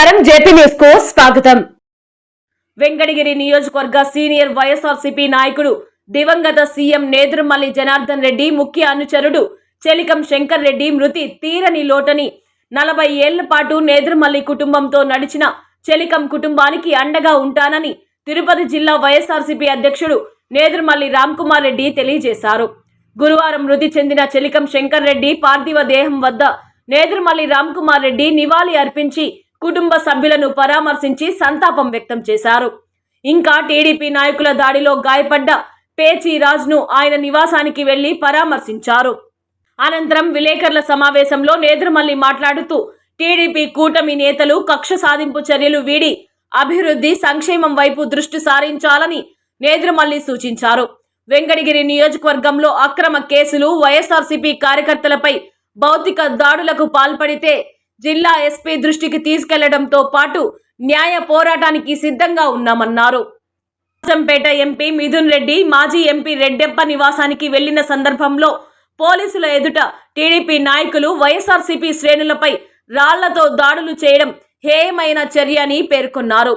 నమస్కారం. జేపీ న్యూస్కు స్వాగతం. వెంకటగిరి నియోజకవర్గ సీనియర్ వైఎస్ఆర్సీపీ నాయకుడు దివంగత సీఎం నేదురుమల్లి జనార్దన్ రెడ్డి ముఖ్య అనుచరుడు చెలికం శంకర్ రెడ్డి మృతి తీరని లోటని నలభై ఏళ్ళ పాటు నేదురుమల్లి కుటుంబంతో నడిచిన చెలికం కుటుంబానికి అండగా ఉంటానని తిరుపతి జిల్లా వైఎస్ఆర్సీపీ అధ్యక్షుడు నేదురుమల్లి రామ్కుమార్ రెడ్డి తెలియజేశారు. గురువారం మృతి చెందిన చెలికం శంకర్ రెడ్డి పార్థివ దేహం వద్ద నేదురుమల్లి రామ్కుమార్ రెడ్డి నివాళి అర్పించి కుటుంబ సభ్యులను పరామర్శించి సంతాపం వ్యక్తం చేశారు. ఇంకా టీడీపీ నాయకుల దాడిలో గాయపడ్డ పేచి రాజ్ను ఆయన నివాసానికి వెళ్ళి పరామర్శించారు. అనంతరం విలేకరుల సమావేశంలో నేదురుమల్లి మాట్లాడుతూ టీడీపీ కూటమి నేతలు కక్ష సాధింపు చర్యలు వీడి అభివృద్ధి సంక్షేమం వైపు దృష్టి సారించాలని నేదురుమల్లి సూచించారు. వెంకటగిరి నియోజకవర్గంలో అక్రమ కేసులు వైఎస్ఆర్సీపీ కార్యకర్తలపై భౌతిక దాడులకు పాల్పడితే జిల్లా ఎస్పీ దృష్టికి తీసుకెళ్ళడంతో పాటు న్యాయ పోరాటానికి సిద్ధంగా ఉన్నామన్నారు. రాజంపేట ఎంపీ మిథున్ రెడ్డి మాజీ ఎంపీ రెడ్డెప్ప నివాసానికి వెళ్ళిన సందర్భంలో పోలీసుల ఎదుట టీడీపీ నాయకులు వైఎస్ఆర్సీపీ శ్రేణులపై రాళ్ళతో దాడులు చేయడం హేయమైన చర్య అని పేర్కొన్నారు.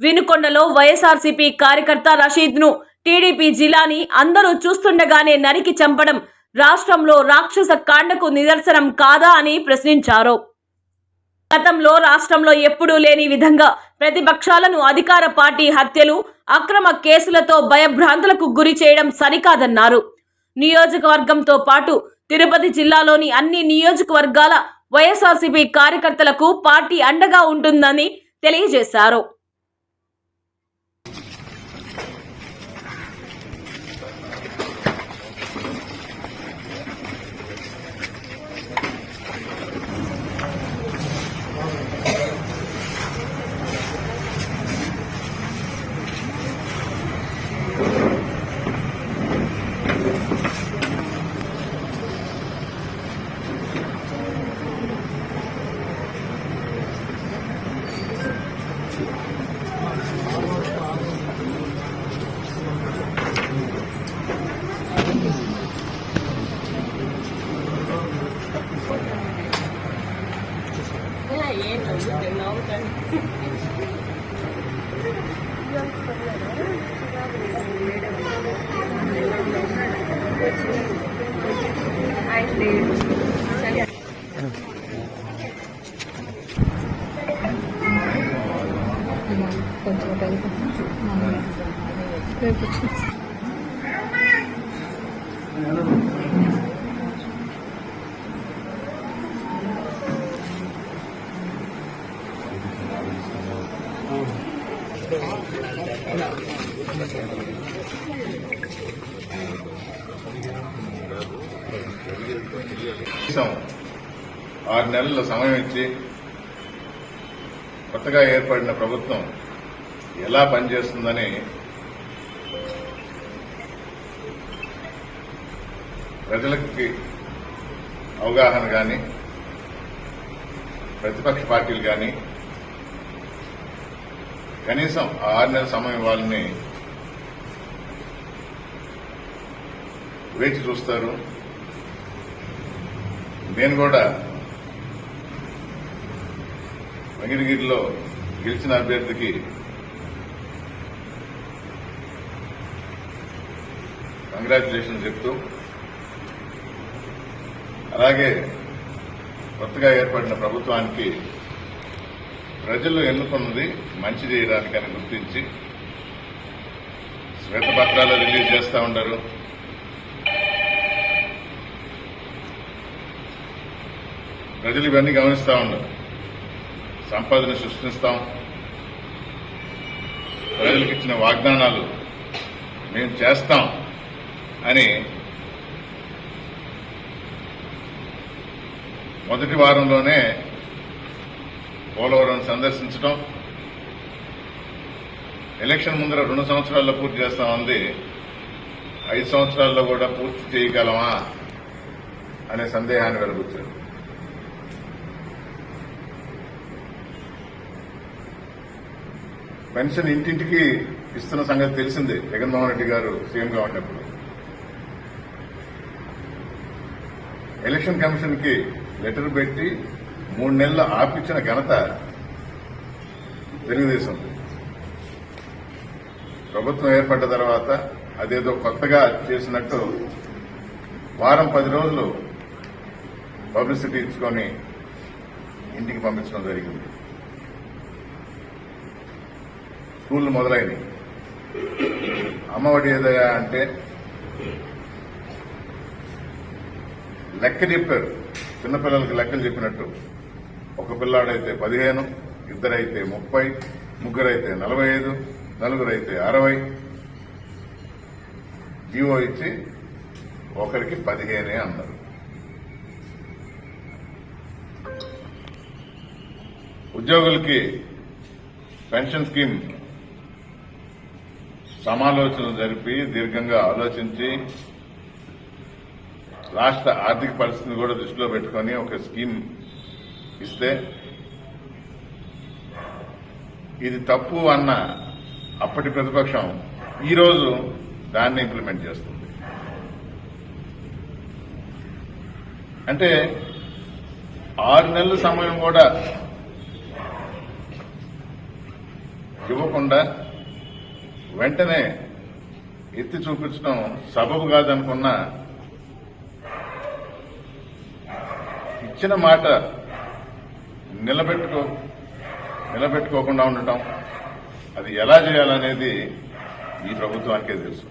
వినుకొండలో వైఎస్ఆర్సీపీ కార్యకర్త రషీద్ను టీడీపీ జిల్లాని అందరూ చూస్తుండగానే నరికి చంపడం రాష్ట్రంలో రాక్షస కాండకు నిదర్శనం కాదా అని ప్రశ్నించారు. గతంలో రాష్ట్రంలో ఎప్పుడూ లేని విధంగా ప్రతిపక్షాలను అధికార పార్టీ హత్యలు అక్రమ కేసులతో భయభ్రాంతులకు గురి చేయడం సరికాదన్నారు. నియోజకవర్గంతో పాటు తిరుపతి జిల్లాలోని అన్ని నియోజకవర్గాల వైఎస్ఆర్సీపీ కార్యకర్తలకు పార్టీ అండగా ఉంటుందని తెలియజేశారు. కొంచెం కలిపి రేపు నెలల సమయం ఇచ్చి కొత్తగా ఏర్పడిన ప్రభుత్వం ఎలా పనిచేస్తుందని ప్రజలకి అవగాహన కానీ ప్రతిపక్ష పార్టీలు కానీ కనీసం ఆరు నెలల సమయం వాళ్ళని వేచి చూస్తారు. నేను కూడా వెంకటగిరిలో గెలిచిన అభ్యర్థికి కంగ్రాచులేషన్ చెప్తూ అలాగే కొత్తగా ఏర్పడిన ప్రభుత్వానికి ప్రజలు ఎన్నుకున్నది మంచి చేయడానికని గుర్తించి శ్వేతపత్రాలు రిలీజ్ చేస్తూ ఉంటారు ప్రజలు ఇవన్నీ గమనిస్తూ ఉండరు సంపదను సృష్టిస్తాం. ప్రజలకు ఇచ్చిన వాగ్దానాలు మేము చేస్తాం అని మొదటి వారంలోనే పోలవరం సందర్శించడం ఎలక్షన్ ముందర రెండు సంవత్సరాల్లో పూర్తి చేస్తామంది. ఐదు సంవత్సరాల్లో కూడా పూర్తి చేయగలమా అనే సందేహాన్ని వెలుగుతుంది పెన్షన్ ఇంటింటికి ఇస్తున్న సంగతి తెలిసిందే. జగన్మోహన్ రెడ్డి గారు సీఎంగా ఉన్నప్పుడు. ఎలక్షన్ కమిషన్కి లెటర్ పెట్టి మూడు నెలలు ఆపిచ్చిన ఘనత తెలుగుదేశం. ప్రభుత్వం ఏర్పడ్డ తర్వాత అదేదో కొత్తగా చేసినట్టు వారం పది రోజులు పబ్లిసిటీ ఇచ్చుకొని ఇంటికి పంపించడం జరిగింది. స్కూళ్ళు మొదలైనవి అమ్మఒడి ఏదయ్యా అంటే లెక్క చెప్పారు. చిన్నపిల్లలకి లెక్కలు చెప్పినట్టు. ఒక పిల్లాడైతే పదిహేను ఇద్దరైతే ముప్పై ముగ్గురైతే నలభై ఐదు నలుగురైతే అరవై. జీవో ఇచ్చి ఒకరికి పదిహేనే అన్నారు. ఉద్యోగులకి పెన్షన్ స్కీమ్ సమాలోచనలు జరిపి దీర్ఘంగా ఆలోచించి రాష్ట్ర ఆర్థిక పరిస్థితిని కూడా దృష్టిలో పెట్టుకొని ఒక స్కీమ్ ఇస్తే ఇది తప్పు అన్న అప్పటి ప్రతిపక్షం ఈరోజు దాన్ని ఇంప్లిమెంట్ చేస్తుంది. అంటే ఆరు నెలల సమయం కూడా ఇవ్వకుండా వెంటనే ఎత్తి చూపించడం సబబు కాదనుకున్న ఇచ్చిన మాట నిలబెట్టుకో నిలబెట్టుకోకుండా ఉండటం అది ఎలా చేయాలనేది ఈ ప్రభుత్వానికే తెలుసు.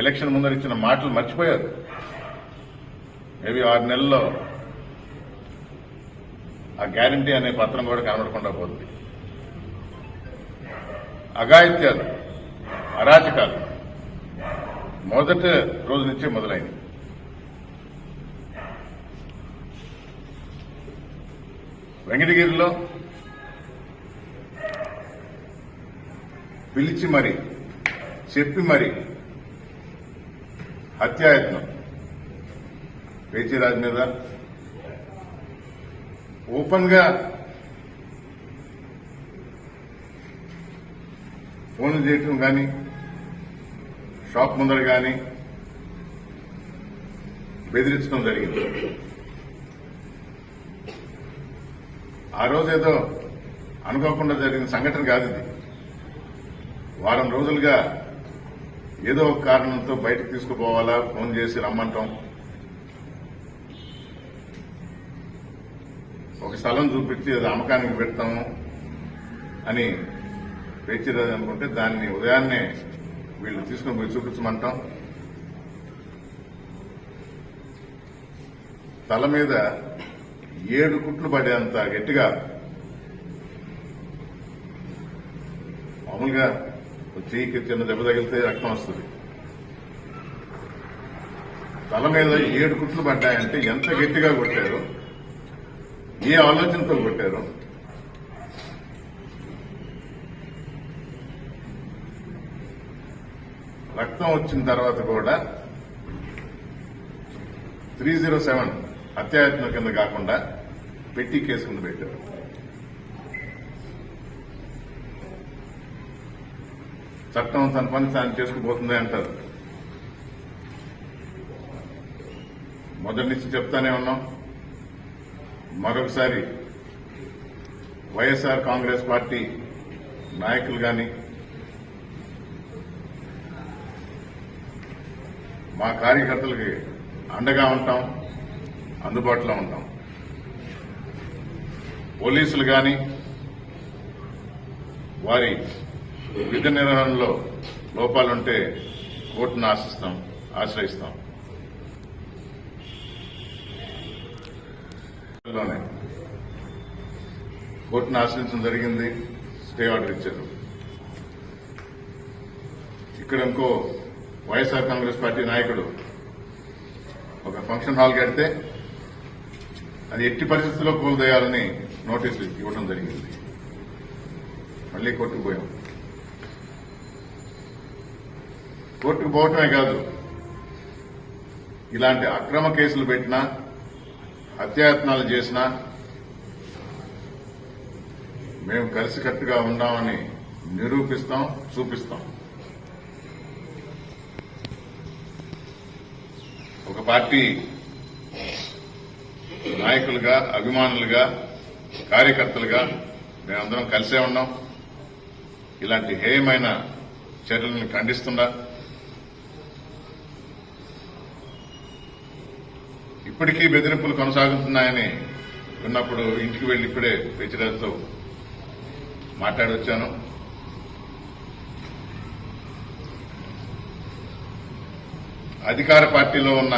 ఎలక్షన్ ముందర ఇచ్చిన మాటలు మర్చిపోయారు. మేబీ ఆరు నెలల్లో ఆ గ్యారంటీ అనే పత్రం కూడా కనబడకుండా పోతుంది. అఘాయిత్యాలు అరాచకాలు మొదటి రోజు నుంచే మొదలైంది వెంకటగిరిలో పిలిచి మరి చెప్పి మరి హత్యాయత్నం. పేచీరాజ్ మీద ఓపెన్ ఫోన్లు చేయటం కానీ షాప్ ముందర కానీ బెదిరించడం జరిగింది. ఆ రోజు ఏదో అనుకోకుండా జరిగిన సంఘటన కాదు ఇది. వారం రోజులుగా ఏదో ఒక కారణంతో బయటకు తీసుకుపోవాలా ఫోన్ చేసి రమ్మంటాం. ఒక స్థలం చూపించి అది అమ్మకానికి పెడతాము అని పేచిరాదు అనుకుంటే దాన్ని ఉదయాన్నే వీళ్ళు తీసుకుని పోయి చూపించమంటాం. తల మీద ఏడు కుట్లు పడేంత గట్టిగా మామూలుగా చేయికి చిన్న దెబ్బ తగిలితే రక్తం వస్తుంది. తల మీద ఏడు కుట్లు పడ్డాయంటే ఎంత గట్టిగా కొట్టారు ఏ ఆలోచనతో కొట్టారు ప్రభుత్వం వచ్చిన తర్వాత కూడా త్రీ జీరో సెవెన్ అత్యాయత్నం కింద కాకుండా పెట్టి కేసు కింద పెట్టారు. చట్టం తన పని తాను చేసుకుపోతుంది అంటారు. మొదటి నుంచి చెప్తానే ఉన్నాం. మరొకసారి వైఎస్ఆర్ కాంగ్రెస్ పార్టీ నాయకులు కానీ మా కార్యకర్తలకి అండగా ఉంటాం అందుబాటులో ఉంటాం. పోలీసులు కానీ వారి విధి నిర్వహణలో లోపాలుంటే కోర్టును ఆశిస్తాం ఆశ్రయిస్తాం. కోర్టును ఆశ్రయించడం జరిగింది స్టే ఆర్డర్ ఇచ్చారు. ఇక్కడ ఇంకో వైఎస్ఆర్ కాంగ్రెస్ పార్టీ నాయకుడు ఒక ఫంక్షన్ హాల్ కడితే అది ఎట్టి పరిస్థితుల్లో కూలదేయాలని నోటీసులు ఇవ్వడం జరిగింది. మళ్ళీ కోర్టుకు పోయాం. కోర్టుకు పోవటమే కాదు ఇలాంటి అక్రమ కేసులు పెట్టినా హత్యాయత్నాలు చేసినా మేము కలిసికట్టుగా ఉన్నామని నిరూపిస్తాం చూపిస్తాం. ఒక పార్టీ నాయకులుగా అభిమానులుగా కార్యకర్తలుగా మేమందరం కలిసే ఉన్నాం. ఇలాంటి హేయమైన చర్యలను ఖండిస్తున్నా ఇప్పటికీ బెదిరింపులు కొనసాగుతున్నాయని విన్నప్పుడు ఇంటికి వెళ్ళి ఇప్పుడే పెచ్చిరాజుతో మాట్లాడి అధికార పార్టీలో ఉన్న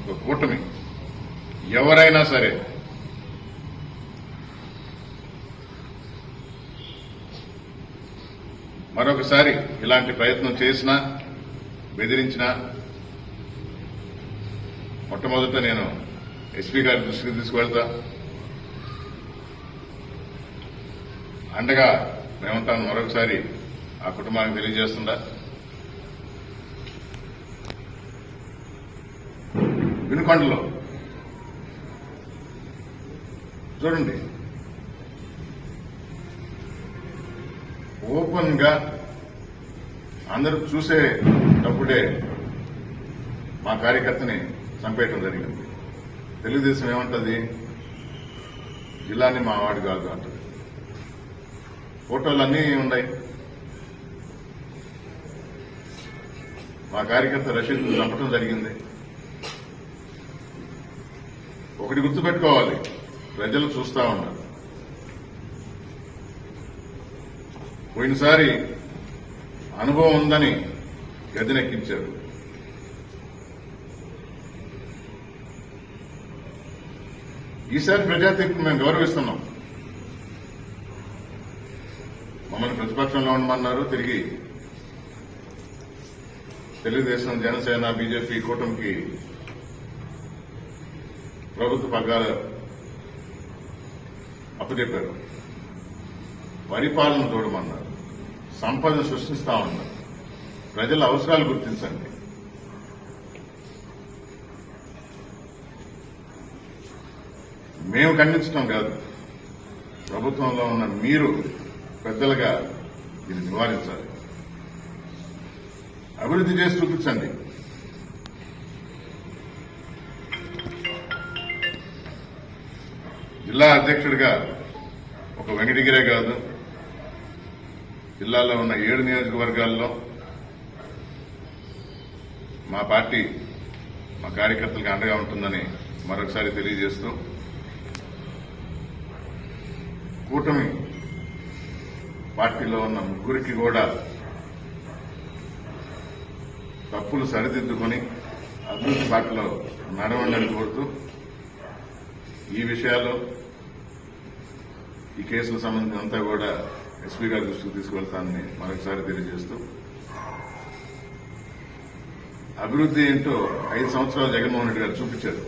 ఒక కూటమి. ఎవరైనా సరే మరొకసారి ఇలాంటి ప్రయత్నం చేసినా బెదిరించినా మొట్టమొదట నేను ఎస్పీ గారి దృష్టికి తీసుకువెళ్తా. అండగా మేముంటాను మరొకసారి ఆ కుటుంబానికి తెలియజేస్తుందా వినుకొండలో చూడండి. ఓపెన్గా అందరూ చూసేటప్పుడే మా కార్యకర్తని చంపేయటం జరిగింది. తెలుగుదేశం ఏమంటది? జిల్లాని మా వాడు కాదు అంటది. ఫోటోలు అన్నీ ఉన్నాయి. మా కార్యకర్త రషీద్ చంపటం జరిగింది. ఒకటి గుర్తుపెట్టుకోవాలి. ప్రజలు చూస్తా ఉన్నారు. పోయినసారి అనుభవం ఉందని గదినెక్కించారు. ఈసారి ప్రజా తీర్పు మేము గౌరవిస్తున్నాం. మమ్మల్ని ప్రతిపక్షంలో ఉండమన్నారు తిరిగి తెలుగుదేశం జనసేన బీజేపీ కూటమికి ప్రభుత్వ పగ్గాలు అప్పచెప్పారు పరిపాలన చూడమన్నారు. సంపద సృష్టిస్తా ఉన్నారు. ప్రజల అవసరాలు గుర్తించండి. మేము ఖండించడం కాదు. ప్రభుత్వంలో ఉన్న మీరు పెద్దలుగా దీన్ని నివారించాలి. అభివృద్ధి చేసి చూపించండి. జిల్లా అధ్యక్షుడిగా ఒక వెంకటగిరే కాదు. జిల్లాలో ఉన్న ఏడు నియోజకవర్గాల్లో మా పార్టీ మా కార్యకర్తలకు అండగా ఉంటుందని మరొకసారి తెలియజేస్తూ కూటమి పార్టీలో ఉన్న ముగ్గురికి కూడా తప్పులు సరిదిద్దుకొని అభివృద్ధి బాటలో నడవండి కోరుతూ ఈ విషయాల్లో ఈ కేసులకు సంబంధించి అంతా కూడా ఎస్పీ గారి దృష్టికి తీసుకువెళ్తానని మరొకసారి తెలియజేస్తూ అభివృద్ధి ఏంటో ఐదు సంవత్సరాలు జగన్మోహన్ రెడ్డి గారు చూపించారు.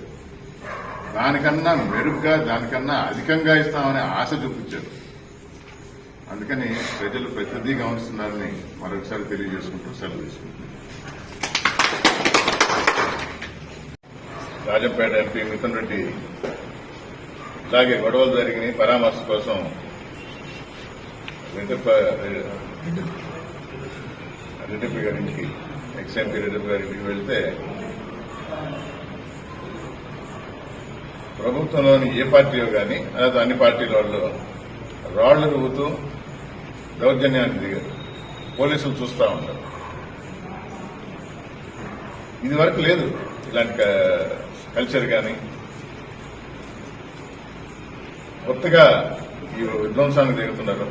దానికన్నా మెరుగ్గా దానికన్నా అధికంగా ఇస్తామనే ఆశ చూపించారు. అందుకని ప్రజలు ప్రతిదీ గమనిస్తున్నారని మరొకసారి తెలియజేసుకుంటూ సెలవు తీసుకుంటున్నాను. రాజంపేట ఎంపీ మిథున్ రెడ్డి అలాగే గొడవలు జరిగినాయి. పరామర్శ కోసం రెడ్డి గారి గారింటికి ఎక్స్ఎంపీ రెడ్డప్ప గారింటికి వెళ్తే ప్రభుత్వంలోని ఏ పార్టీలో కానీ లేదా అన్ని పార్టీల వాళ్ళు రాళ్ళు రువ్వుతూ దౌర్జన్యానికి దిగారు. పోలీసులు చూస్తూ ఉంటారు ఇది వరకు లేదు ఇలాంటి కల్చర్ కానీ కొత్తగా ఈ విధ్వంసానికి దిగుతున్నారు.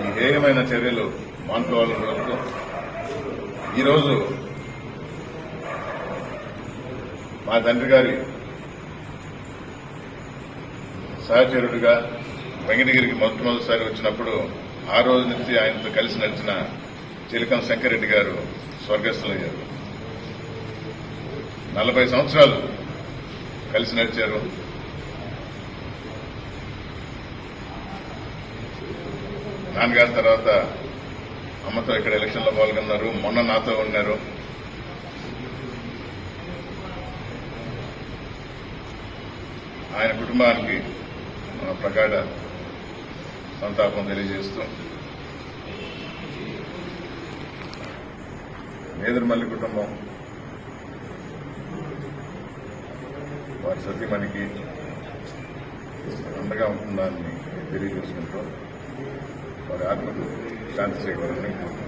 ఈ హేయమైన చర్యలు మానుకోవాలని కోరుతూ ఈరోజు మా తండ్రి గారి సహచరుడిగా వెంకటగిరికి మొట్టమొదటిసారి వచ్చినప్పుడు ఆ రోజు నుంచి ఆయనతో కలిసి నడిచిన చిలకం శంకరెడ్డి గారు స్వర్గస్థులయ్యారు. నలభై సంవత్సరాలు కలిసి నడిచారు. నాన్నగారి తర్వాత అమ్మతో ఇక్కడ ఎలక్షన్లో పాల్గొన్నారు. మొన్న నాతో ఉన్నారు. ఆయన కుటుంబానికి మన ప్రగాఢ సంతాపం తెలియజేస్తూ నేదురుమల్లి కుటుంబం వారి సతీమణికి అండగా ఉంటుందని తెలియజేసుకుంటూ వారి ఆత్మకు శాంతి చేకూరని కోరుకుంటున్నాను.